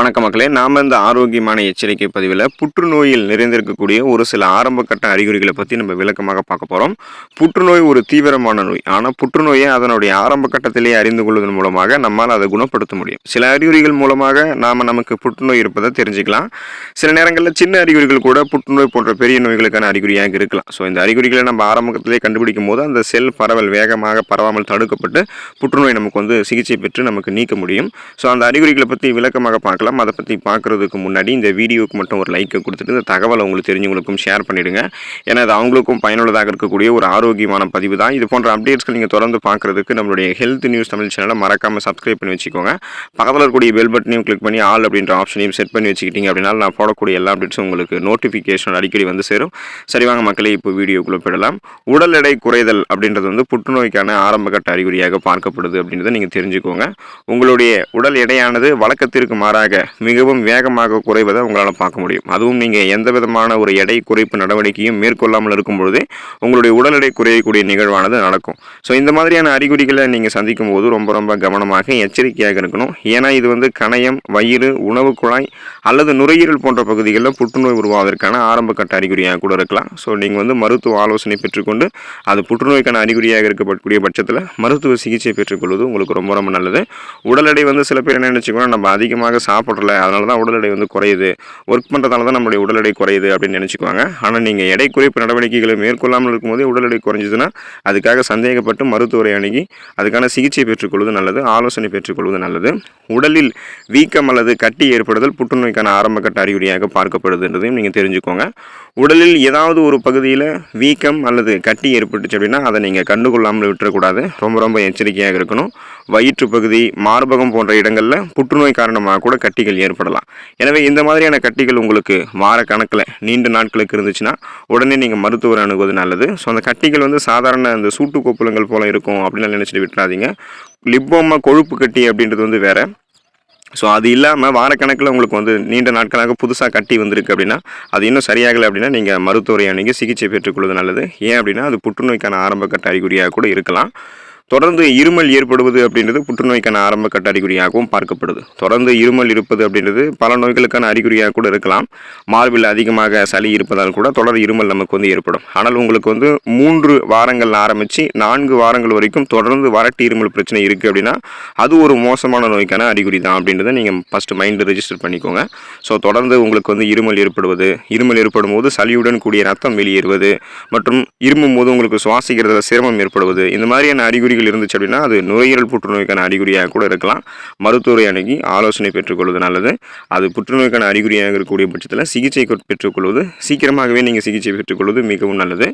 வணக்க மக்களே. நாம் இந்த ஆரோக்கியமான எச்சரிக்கை பதிவில் புற்றுநோயில் நிறைந்திருக்கக்கூடிய ஒரு சில ஆரம்பகட்ட அறிகுறிகளை பற்றி நம்ம விளக்கமாக பார்க்க போகிறோம் புற்றுநோய் ஒரு தீவிரமான நோய். ஆனால் புற்றுநோயை அதனுடைய ஆரம்ப கட்டத்திலேயே அறிந்து கொள்வதன் மூலமாக நம்மால் அதை குணப்படுத்த முடியும். சில அறிகுறிகள் மூலமாக நாம் நமக்கு புற்றுநோய் இருப்பதை தெரிஞ்சுக்கலாம். சில நேரங்களில் சின்ன அறிகுறிகள் கூட புற்றுநோய் போன்ற பெரிய நோய்களுக்கான அறிகுறியாக இருக்கலாம். ஸோ இந்த அறிகுறிகளை நம்ம ஆரம்பத்திலே கண்டுபிடிக்கும் போது அந்த செல் பரவல் வேகமாக பரவாமல் தடுக்கப்பட்டு புற்றுநோய் நமக்கு வந்து சிகிச்சை பெற்று நமக்கு நீக்க முடியும். ஸோ அந்த அறிகுறிகளை பற்றி விளக்கமாக பார்க்கலாம். அதை பற்றி பார்க்குறதுக்கு முன்னாடி இந்த வீடியோவுக்கு மட்டும் ஒரு லைக்கை கொடுத்துட்டு இந்த தகவலை உங்களுக்கு தெரிஞ்சவங்களுக்கும் ஷேர் பண்ணிவிடுங்க ஏன்னா அது அவங்களுக்கும் பயனுள்ளதாக இருக்கக்கூடிய ஒரு ஆரோக்கியமான பதிவு தான். இது போன்ற அப்டேட்ஸ்கள் நீங்கள் தொடர்ந்து பார்க்குறதுக்கு நம்மளுடைய ஹெல்த் நியூஸ் தமிழ் சேனலை மறக்காமல் சப்ஸ்கிரைப் பண்ணி வச்சுக்கோங்க. பக்கத்தில் இருக்கக்கூடிய பெல் பட்டனையும் கிளிக் பண்ணி ஆல் அப்படின்ற ஆப்ஷனையும் செட் பண்ணி வச்சுக்கிட்டீங்க அப்படின்னா நான் போடக்கூடிய எல்லா அப்டேட்ஸும் உங்களுக்கு நோட்டிஃபிகேஷன் அடிக்கடி வந்து சேரும். சரி வாங்க மக்களே இப்போ வீடியோக்குள்ளே போயிடலாம். உடல் எடை குறைதல் அப்படின்றது வந்து புற்றுநோய்க்கான ஆரம்பகட்ட அறிகுறியாக பார்க்கப்படுது அப்படின்றத நீங்கள் தெரிஞ்சுக்கோங்க. உங்களுடைய உடல் எடையானது வழக்கத்திற்கு மாறாக மிகவும் வேகமாக குறைவதை உங்களால் பார்க்க முடியும். அதுவும் நீங்கள் எந்த விதமான ஒரு எடை குறைப்பு நடவடிக்கையும் மேற்கொள்ளாமல் இருக்கும்பொழுதே உங்களுடைய உடல் எடை குறையக்கூடிய நிகழ்வானது நடக்கும். ஸோ இந்த மாதிரியான அறிகுறிகளை நீங்கள் சந்திக்கும் போது ரொம்ப ரொம்ப கவனமாக எச்சரிக்கையாக இருக்கணும். ஏன்னா இது வந்து கணையம் வயிறு உணவு குழாய் அல்லது நுரையீரல் போன்ற பகுதிகளில் புற்றுநோய் உருவாவதற்கான ஆரம்ப கட்ட அறிகுறியாக கூட இருக்கலாம். ஸோ நீங்கள் வந்து மருத்துவ ஆலோசனை பெற்றுக்கொண்டு அது புற்றுநோய்க்கான அறிகுறியாக இருக்கக்கூடிய பட்சத்தில் மருத்துவ சிகிச்சை பெற்றுக்கொள்வது உங்களுக்கு ரொம்ப ரொம்ப நல்லது. உடல் எடை வந்து சில பேர் என்ன நினச்சிக்கணும் நம்ம அதிகமாக சாப்பிட்றல அதனால தான் உடல் எடை வந்து குறையுது. ஒர்க் பண்ணுறதால தான் நம்மளுடைய உடல் எடை குறையுது அப்படின்னு நினச்சிக்குவாங்க. ஆனால் நீங்கள் எடை குறைப்பு நடவடிக்கைகளை மேற்கொள்ளாமல் இருக்கும்போதே உடல் எடை குறைஞ்சதுன்னா அதுக்காக சந்தேகப்பட்டு மருத்துவரை அணுகி அதுக்கான சிகிச்சை பெற்றுக்கொள்வது நல்லது ஆலோசனை பெற்றுக்கொள்வது நல்லது. உடலில் வீக்கம் அல்லது கட்டி ஏற்படுதல் புற்றுநோய் நோய்க்கான ஆரம்பகட்ட அறிகுறியாக பார்க்கப்படுதுன்றதையும் நீங்கள் தெரிஞ்சுக்கோங்க. உடலில் ஏதாவது ஒரு பகுதியில் வீக்கம் அல்லது கட்டி ஏற்பட்டுச்சு அப்படின்னா அதை நீங்கள் கண்டுகொள்ளாமல் விட்டுறக்கூடாது. ரொம்ப ரொம்ப எச்சரிக்கையாக இருக்கணும். வயிற்று பகுதி மார்பகம் போன்ற இடங்களில் புற்றுநோய் காரணமாக கூட கட்டிகள் ஏற்படலாம். எனவே இந்த மாதிரியான கட்டிகள் உங்களுக்கு வார கணக்கில் நீண்ட நாட்களுக்கு இருந்துச்சுன்னா உடனே நீங்கள் மருத்துவர் அணுகுவது நல்லது. ஸோ அந்த கட்டிகள் வந்து சாதாரண அந்த சூட்டு கோப்புலங்கள் போல இருக்கும் அப்படின்னு நினச்சிட்டு விட்டுறாதீங்க. லிப்போமா கொழுப்பு கட்டி அப்படின்றது வந்து வேறு. ஸோ அது இல்லாமல் வாரக்கணக்கில் உங்களுக்கு வந்து நீண்ட நாட்களாக புதுசாக கட்டி வந்திருக்கு அப்படின்னா அது இன்னும் சரியாகலை அப்படின்னா நீங்கள் மருத்துவரை அணுகி சிகிச்சை பெற்றுக்கொள்வது நல்லது. ஏன் அப்படின்னா அது புற்றுநோய்க்கான ஆரம்பக்கட்ட அறிகுறியாக கூட இருக்கலாம். தொடர்ந்து இருமல் ஏற்படுவது அப்படின்றது புற்றுநோய்க்கான ஆரம்ப கட்ட அறிகுறியாகவும் பார்க்கப்படுது. தொடர்ந்து இருமல் இருப்பது அப்படின்றது பல நோய்களுக்கான அறிகுறியாக கூட இருக்கலாம். மார்பில் அதிகமாக சளி இருப்பதால் கூட தொடர் இருமல் நமக்கு வந்து ஏற்படும். ஆனால் உங்களுக்கு வந்து மூன்று வாரங்கள் ஆரம்பித்து நான்கு வாரங்கள் வரைக்கும் தொடர்ந்து வறட்டு இருமல் பிரச்சனை இருக்குது அப்படின்னா அது ஒரு மோசமான நோய்க்கான அறிகுறி தான் அப்படின்றத நீங்கள் ஃபஸ்ட்டு மைண்டு ரெஜிஸ்டர் பண்ணிக்கோங்க. ஸோ தொடர்ந்து உங்களுக்கு வந்து இருமல் ஏற்படுவது இருமல் ஏற்படும் போது சளியுடன் கூடிய ரத்தம் வெளியேறுவது மற்றும் இருமும் போது உங்களுக்கு சுவாசிக்கிறதுல சிரமம் ஏற்படுவது இந்த மாதிரியான அறிகுறிகள் இருந்துச்சு அப்படின்னா அது நுரையீரல் புற்றுநோய்க்கான அறிகுறியாக கூட இருக்கலாம். மருத்துவரை அணுகி ஆலோசனை பெற்றுக்கொள்வது நல்லது. அது புற்றுநோய்க்கான அறிகுறியாக இருக்கக்கூடிய பட்சத்தில் சிகிச்சை பெற்றுக்கொள்வது சீக்கிரமாகவே நீங்கள் சிகிச்சை பெற்றுக்கொள்வது மிகவும் நல்லது.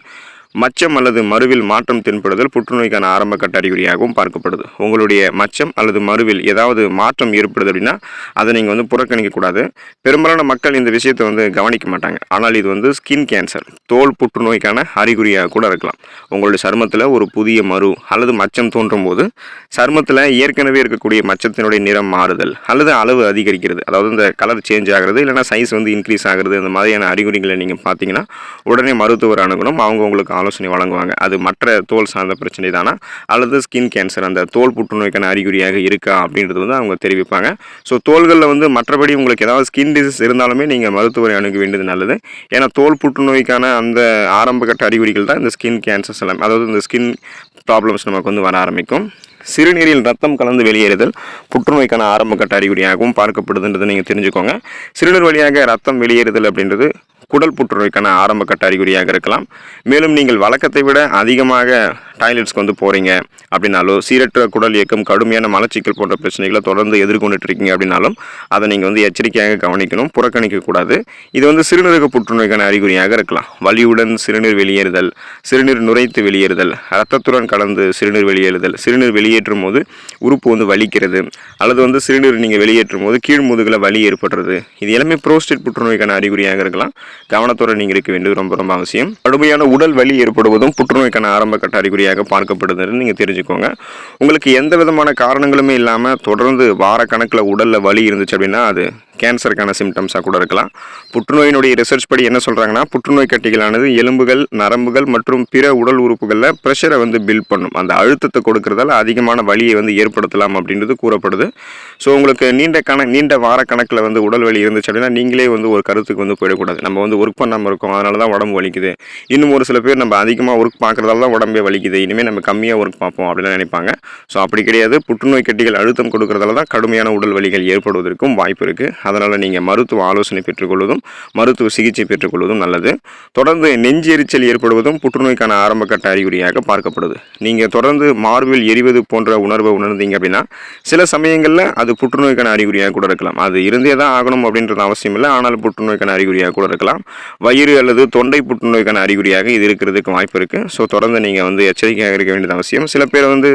மச்சம் அல்லது மருவில் மாற்றம் தென்படுதல் புற்றுநோய்க்கான ஆரம்ப கட்ட அறிகுறியாகவும் பார்க்கப்படுது. உங்களுடைய மச்சம் அல்லது மருவில் ஏதாவது மாற்றம் ஏற்படுது அப்படின்னா அதை நீங்கள் வந்து புறக்கணிக்கக்கூடாது பெரும்பாலான மக்கள் இந்த விஷயத்தை வந்து கவனிக்க மாட்டாங்க. ஆனால் இது வந்து ஸ்கின் கேன்சர் தோல் புற்றுநோய்க்கான அறிகுறியாக கூட இருக்கலாம். உங்களுடைய சருமத்தில் ஒரு புதிய மரு அல்லது மச்சம் தோன்றும் போது சருமத்தில் ஏற்கனவே இருக்கக்கூடிய மச்சத்தினுடைய நிறம் மாறுதல் அல்லது அளவு அதிகரிக்கிறது. அதாவது இந்த கலர் சேஞ்ச் ஆகிறது இல்லைனா சைஸ் வந்து இன்க்ரீஸ் ஆகிறது இந்த மாதிரியான அறிகுறிகளை நீங்கள் பார்த்தீங்கன்னா உடனே மருத்துவர் அணுகணும். அவங்க உங்களுக்கு ஆலோசனை வழங்குவாங்க. அது மற்ற தோல் சார்ந்த பிரச்சனை தானா? அல்லது ஸ்கின் கேன்சர் அந்த தோல் புற்றுநோய்க்கான அறிகுறியாக இருக்கா? அப்படின்றது வந்து அவங்க தெரிவிப்பாங்க. ஸோ தோள்களில் வந்து மற்றபடி உங்களுக்கு ஏதாவது ஸ்கின் டிசீஸ் இருந்தாலுமே நீங்கள் மருத்துவரை அணுக வேண்டியது நல்லது. ஏன்னா தோல் புற்றுநோய்க்கான அந்த ஆரம்பகட்ட அறிகுறிகள் தான் இந்த ஸ்கின் கேன்சர்ஸ் எல்லாம் அதாவது இந்த ஸ்கின் ப்ராப்ளம்ஸ் நமக்கு வந்து வர ஆரம்பிக்கும். சிறுநீரில் ரத்தம் கலந்து வெளியேறுதல் புற்றுநோய்க்கான ஆரம்பகட்ட அறிகுறியாகவும் பார்க்கப்படுதுன்றதை நீங்கள் தெரிஞ்சுக்கோங்க. சிறுநீர் வழியாக ரத்தம் வெளியேறுதல் அப்படின்றது குடல் புற்றுநோய்க்கான ஆரம்ப கட்ட அறிகுறியாக இருக்கலாம். மேலும் நீங்கள் வழக்கத்தை விட அதிகமாக டாய்லெட்ஸ்க்கு வந்து போகிறீங்க அப்படின்னாலோ சீரற்ற குடல் இயக்கம் கடுமையான மலச்சிக்கல் போன்ற பிரச்சனைகளை தொடர்ந்து எதிர்கொண்டுட்டு இருக்கீங்க அப்படின்னாலும் அதை நீங்கள் வந்து எச்சரிக்கையாக கவனிக்கணும் புறக்கணிக்கக்கூடாது. இது வந்து சிறுநீரக புற்றுநோய்க்கான அறிகுறியாக இருக்கலாம். வலியுடன் சிறுநீர் வெளியேறுதல் சிறுநீர் நுரைத்து வெளியேறுதல் ரத்தத்துடன் கலந்து சிறுநீர் வெளியேறுதல் சிறுநீர் வெளியேற்றும் போது உறுப்பு வந்து வலிக்கிறது அல்லது வந்து சிறுநீர் நீங்கள் வெளியேற்றும் போது கீழ் முதுகில் வலி ஏற்படுறது. இது எல்லாமே புரோஸ்டேட் புற்றுநோய்க்கான அறிகுறியாக இருக்கலாம். கவனத்தோடு நீங்கள் இருக்க வேண்டியது ரொம்ப ரொம்ப அவசியம். கடுமையான உடல் வலி ஏற்படுவதும் புற்றுநோய்க்கான ஆரம்ப கட்ட அறிகுறியாக பார்க்கப்படுதுன்னு நீங்கள் தெரிஞ்சுக்கோங்க. உங்களுக்கு எந்த விதமான காரணங்களுமே இல்லாமல் தொடர்ந்து வார கணக்கில் உடலில் வலி இருந்துச்சு அப்படின்னா அது கேன்சருக்கான சிம்டம்ஸாக கூட இருக்கலாம். புற்றுநோயினுடைய ரிசர்ச் படி என்ன சொல்கிறாங்கன்னா புற்றுநோய் கட்டிகளானது எலும்புகள் நரம்புகள் மற்றும் பிற உடல் உறுப்புகளில் ப்ரெஷரை வந்து பில்ட் பண்ணும். அந்த அழுத்தத்தை கொடுக்கறதால அதிகமான வலியை வந்து ஏற்படுத்தலாம் அப்படின்றது கூறப்படுது. ஸோ உங்களுக்கு நீண்ட கண நீண்ட வார கணக்கில் வந்து உடல் வலி இருந்துச்சு அப்படின்னா நீங்களே வந்து ஒரு கருத்துக்கு வந்து போயிடக்கூடாது. நம்ம வந்து ஒர்க் பண்ணாமல் இருக்கோம் அதனால தான் உடம்பு வலிக்குது. இன்னும் ஒரு சில பேர் நம்ம அதிகமாக ஒர்க் பார்க்குறதால தான் உடம்பே வலிக்குது. இனிமேல் நம்ம கம்மியாக ஒர்க் பார்ப்போம் அப்படின்னு நினைப்பாங்க. ஸோ அப்படி கிடையாது. புற்றுநோய் கட்டிகள் அழுத்தம் கொடுக்கறதால தான் கடுமையான உடல் வலிகள் ஏற்படுவதற்கும் வாய்ப்பு இருக்குது அதனால் நீங்கள் மருத்துவ ஆலோசனை பெற்றுக்கொள்வதும் மருத்துவ சிகிச்சை பெற்றுக்கொள்வதும் நல்லது. தொடர்ந்து நெஞ்சு எரிச்சல் ஏற்படுவதும் புற்றுநோய்க்கான ஆரம்பக்கட்ட அறிகுறியாக பார்க்கப்படுது. நீங்கள் தொடர்ந்து மார்பில் எரிவது போன்ற உணர்வை உணர்ந்தீங்க அப்படின்னா சில சமயங்களில் அது புற்றுநோய்க்கான அறிகுறியாக கூட இருக்கலாம். அது இருந்தே தான் ஆகணும் அப்படின்றது அவசியம் இல்லை. ஆனால் புற்றுநோய்க்கான அறிகுறியாக கூட இருக்கலாம். வயிறு அல்லது தொண்டை புற்றுநோய்க்கான அறிகுறியாக இது இருக்கிறதுக்கு வாய்ப்பு இருக்குது ஸோ தொடர்ந்து நீங்கள் வந்து எச்சரிக்கையாக இருக்க வேண்டியது அவசியம். சில பேர் வந்து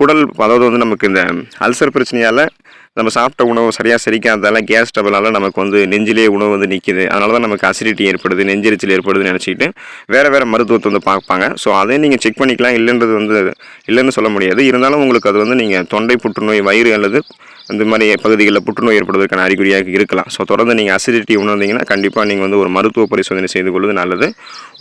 குடல் அதாவது வந்து நமக்கு இந்த அல்சர் பிரச்சனையால் நம்ம சாப்பிட்ட உணவு சரியாக செரிக்காததால கேஸ் ட்ரபிளால் நமக்கு வந்து நெஞ்சிலே உணவு வந்து நிற்கிது அதனால தான் நமக்கு அசிடிட்டி ஏற்படுது நெஞ்செரிச்சல் ஏற்படுதுன்னு நினச்சிக்கிட்டு வேறு வேறு மருத்துவத்தை வந்து பார்ப்பாங்க. ஸோ அதையும் நீங்கள் செக் பண்ணிக்கலாம். இல்லைன்றது வந்து இல்லைன்னு சொல்ல முடியாது. இருந்தாலும் உங்களுக்கு அது வந்து நீங்கள் தொண்டை புற்றுநோய் வயிறு அல்லது இந்த மாதிரி பகுதிகளில் புற்றுநோய் ஏற்படுவதற்கான அறிகுறியாக இருக்கலாம். ஸோ தொடர்ந்து நீங்கள் அசிடிட்டி உணர்ந்தீங்கன்னா கண்டிப்பாக நீங்கள் வந்து ஒரு மருத்துவ பரிசோதனை செய்து கொள்வது நல்லது.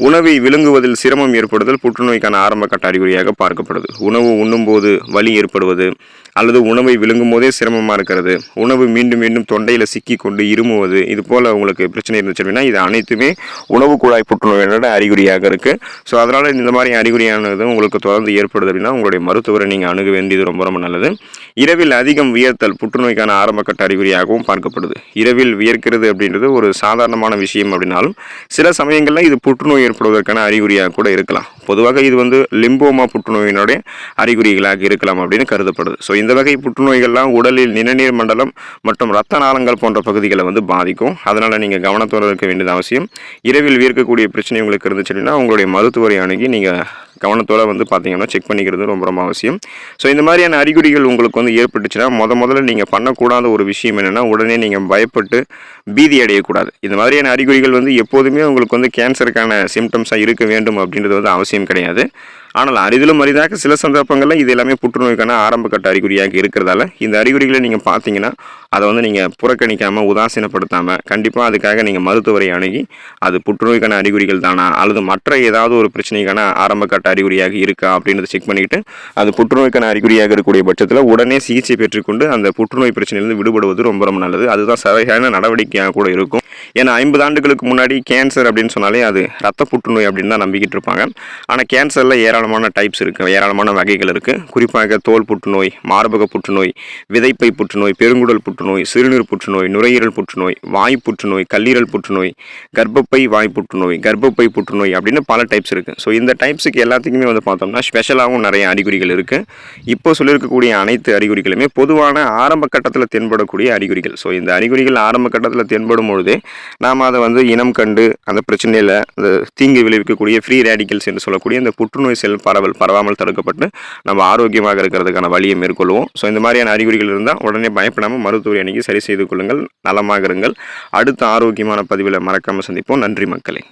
உணவை விழுங்குவதில் சிரமம் ஏற்படுதல் புற்றுநோய்க்கான ஆரம்ப கட்ட அறிகுறியாக பார்க்கப்படுது. உணவு உண்ணும்போது வலி ஏற்படுவது அல்லது உணவை விழுங்கும் போதே சிரமமாக இருக்கிறது. உணவு மீண்டும் மீண்டும் தொண்டையில் சிக்கி கொண்டு இருமுவது. இது போல் உங்களுக்கு பிரச்சனை இருந்துச்சு அப்படின்னா இது அனைத்துமே உணவு குழாய் புற்றுநோயோட அறிகுறியாக இருக்குது ஸோ அதனால் இந்த மாதிரி அறிகுறியானது உங்களுக்கு தொடர்ந்து ஏற்படுது அப்படின்னா உங்களுடைய மருத்துவரை நீங்கள் அணுக வேண்டியது ரொம்ப ரொம்ப நல்லது. இரவில் அதிகம் வியர்த்தல் புற்றுநோய்க்கான ஆரம்பக்கட்ட அறிகுறியாகவும் பார்க்கப்படுது. இரவில் வியர்க்கிறது அப்படின்றது ஒரு சாதாரணமான விஷயம் அப்படின்னாலும் சில சமயங்களில் இது புற்றுநோய் ஏற்படுவதற்கான அறிகுறியாக கூட இருக்கலாம். பொதுவாக இது வந்து லிம்போமா புற்றுநோயினுடைய அறிகுறிகளாக இருக்கலாம் அப்படின்னு கருதப்படுது. ஸோ இந்த வகை புற்றுநோய்கள்லாம் உடலில் நிணநீர் மண்டலம் மற்றும் இரத்த நாளங்கள் போன்ற பகுதிகளை வந்து பாதிக்கும். அதனால் நீங்கள் கவனத்தோடு இருக்க வேண்டியது அவசியம். இரவில் வியர்க்கக்கூடிய பிரச்சனை உங்களுக்கு இருந்துச்சு அப்படின்னா உங்களுடைய மருத்துவரை அணுகி நீங்கள் கவனத்தோடு வந்து பார்த்தீங்கன்னா செக் பண்ணிக்கிறது ரொம்ப ரொம்ப அவசியம். ஸோ இந்த மாதிரியான அறிகுறிகள் உங்களுக்கு வந்து ஏற்பட்டுச்சுன்னா முத முதல்ல நீங்கள் பண்ணக்கூடாத ஒரு விஷயம் என்னென்னா உடனே நீங்கள் பயப்பட்டு பீதி அடையக்கூடாது. இந்த மாதிரியான அறிகுறிகள் வந்து எப்போதுமே உங்களுக்கு வந்து கேன்சருக்கான சிம்டம்ஸாக இருக்க வேண்டும் அப்படின்றது வந்து அவசியம் கிடையாது. ஆனால் அரிதிலும் அரிதாக சில சந்தர்ப்பங்களில் இது எல்லாமே புற்றுநோய்க்கான ஆரம்பக்கட்ட அறிகுறியாக இருக்கிறதால இந்த அறிகுறிகளை நீங்கள் பார்த்தீங்கன்னா அதை வந்து நீங்கள் புறக்கணிக்காமல் உதாசீனப்படுத்தாமல் கண்டிப்பாக அதுக்காக நீங்கள் மருத்துவரை அணுகி அது புற்றுநோய்க்கான அறிகுறிகள் தானா அல்லது மற்ற ஏதாவது ஒரு பிரச்சனைக்கான ஆரம்ப கட்ட அறிகுறியாக இருக்கா அப்படின்றத செக் பண்ணிக்கிட்டு அது புற்றுநோய்க்கான அறிகுறியாக இருக்கக்கூடிய பட்சத்தில் உடனே சிகிச்சை பெற்றுக்கொண்டு அந்த புற்றுநோய் பிரச்சனையிலிருந்து விடுபடுவது ரொம்ப ரொம்ப நல்லது. அதுதான் சரியான நடவடிக்கையாக கூட இருக்கும். ஏன்னா ஐம்பது ஆண்டுகளுக்கு முன்னாடி கேன்சர் அப்படின்னு சொன்னாலே அது ரத்த புற்றுநோய் அப்படின்னு தான் நம்பிக்கிட்டு இருப்பாங்க. ஆனால் கேன்சரில் ஏராளமான டைப்ஸ் இருக்குது ஏராளமான வகைகள் இருக்குது குறிப்பாக தோல் புற்றுநோய் மார்பக புற்றுநோய் விதைப்பை புற்றுநோய் பெருங்குடல் புற்றுநோய் சிறுநீர் புற்றுநோய் நுரையீரல் புற்றுநோய் வாய் புற்றுநோய் கல்லீரல் புற்றுநோய் கர்ப்பப்பை வாய் புற்றுநோய் கர்ப்பப்பை புற்றுநோய் அப்படின்னு பல டைப்ஸ் இருக்குது ஸோ இந்த டைப்ஸுக்கு எல்லாத்துக்குமே வந்து பார்த்தோம்னா ஸ்பெஷலாகவும் நிறைய அறிகுறிகள் இருக்குது இப்போ சொல்லியிருக்கக்கூடிய அனைத்து அறிகுறிகளுமே பொதுவான ஆரம்ப கட்டத்தில் தென்படக்கூடிய அறிகுறிகள். ஸோ இந்த அறிகுறிகள் ஆரம்ப கட்டத்தில் தென்படும் பொழுதே நாம் அதை வந்து இனம் கண்டு அந்த பிரச்சனையில் அந்த தீங்கு விளைவிக்கக்கூடிய ஃப்ரீ ரேடிக்கல்ஸ் என்று சொல்லக்கூடிய இந்த புற்றுநோய் செல் பரவல் பரவாமல் தடுக்கப்பட்டு நம்ம ஆரோக்கியமாக இருக்கிறதுக்கான வழியை மேற்கொள்வோம். ஸோ இந்த மாதிரியான அறிகுறிகள் இருந்தால் உடனே பயப்படாமல் மருத்துவரை அணுகி சரி செய்து கொள்ளுங்கள். நலமாக இருங்கள் அடுத்த ஆரோக்கியமான பதிவில் மறக்காமல் சந்திப்போம். நன்றி மக்களே.